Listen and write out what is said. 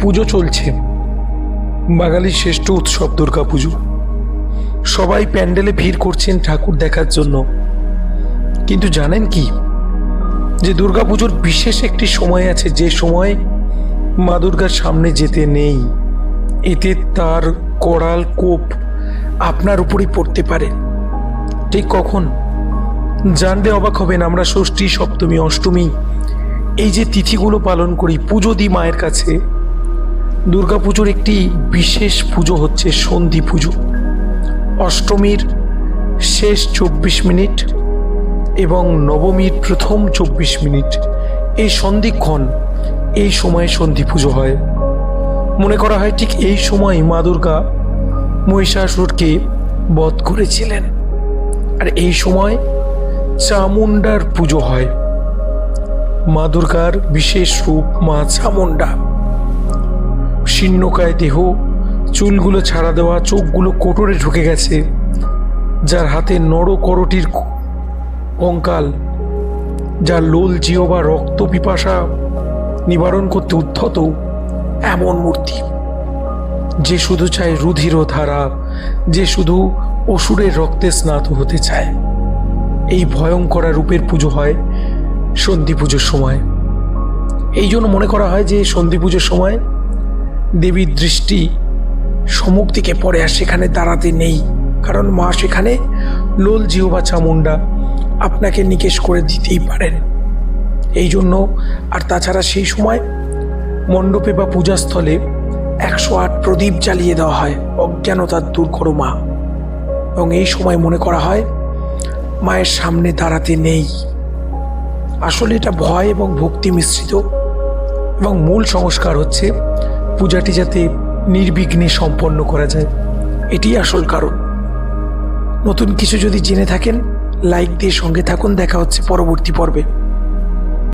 পুজো চলছে। বাঙালির শ্রেষ্ঠ উৎসব দুর্গা পুজো। সবাই প্যান্ডেলে ভিড় করছেন ঠাকুর দেখার জন্য। কিন্তু জানেন কি? যে দুর্গা পুজোর বিশেষ একটি সময় আছে, যে সময় মা দুর্গার সামনে যেতে নেই। এতে তার করাল কোপ আপনার উপরই পড়তে পারে। ঠিক কখন? জানলে অবাক হবেন আমরা ষষ্ঠী, সপ্তমী, অষ্টমী। এই যে তিথিগুলো পালন করি, পুজো দিই মায়ের কাছে। দুর্গাপুজোর একটি বিশেষ পুজো হচ্ছে সন্ধি পুজো। অষ্টমীর শেষ চব্বিশ মিনিট এবং নবমীর প্রথম চব্বিশ মিনিট এই সন্ধিক্ষণ এই সময়ে সন্ধি পুজো হয়। মনে করা হয় ঠিক এই সময় মা দুর্গা মহিষাসুরকে বধ করেছিলেন। আর এই সময় চামুন্ডার পুজো হয়। মা দুর্গার বিশেষ রূপ মা চামুন্ডা শীর্ণকায় দেহ, চুলগুলো ছাড়া দেওয়া, চোখগুলো কোটরে ঢুকে গেছে, যার হাতে নড় করটির কঙ্কাল, যার লোল জিও বা রক্ত পিপাসা নিবারণ করতে উদ্ধত এমন মূর্তি। যে শুধু চায় রুধির ধারা, যে শুধু অসুরের রক্তে স্নাত হতে চায়। এই ভয়ঙ্করা রূপের পুজো হয় সন্ধি পুজোর সময়। এই জন্য মনে করা হয় যে সন্ধি পুজোর সময় দেবীর দৃষ্টি সমুখ দিকে পড়ে আর সেখানে দাঁড়াতে নেই। কারণ মা সেখানে লোল জিও বা চামুন্ডা আপনাকে নিকেশ করে দিতেই পারেন। এই জন্য আর তাছাড়া সেই সময় মণ্ডপে বা পূজাস্থলে একশো আট প্রদীপ জ্বালিয়ে দেওয়া হয়। অজ্ঞানতার দূর করো মা। এবং এই সময় মনে করা হয় মায়ের সামনে দাঁড়াতে নেই। আসলে এটা ভয় এবং ভক্তি মিশ্রিত। এবং মূল সংস্কার হচ্ছে পূজাটি যাতে নির্বিঘ্নে সম্পন্ন করা যায় এটি আসল কারণ। নতুন কিছু যদি জেনে থাকেন, লাইক দিয়ে সঙ্গে থাকুন। দেখা হচ্ছে পরবর্তী পর্বে।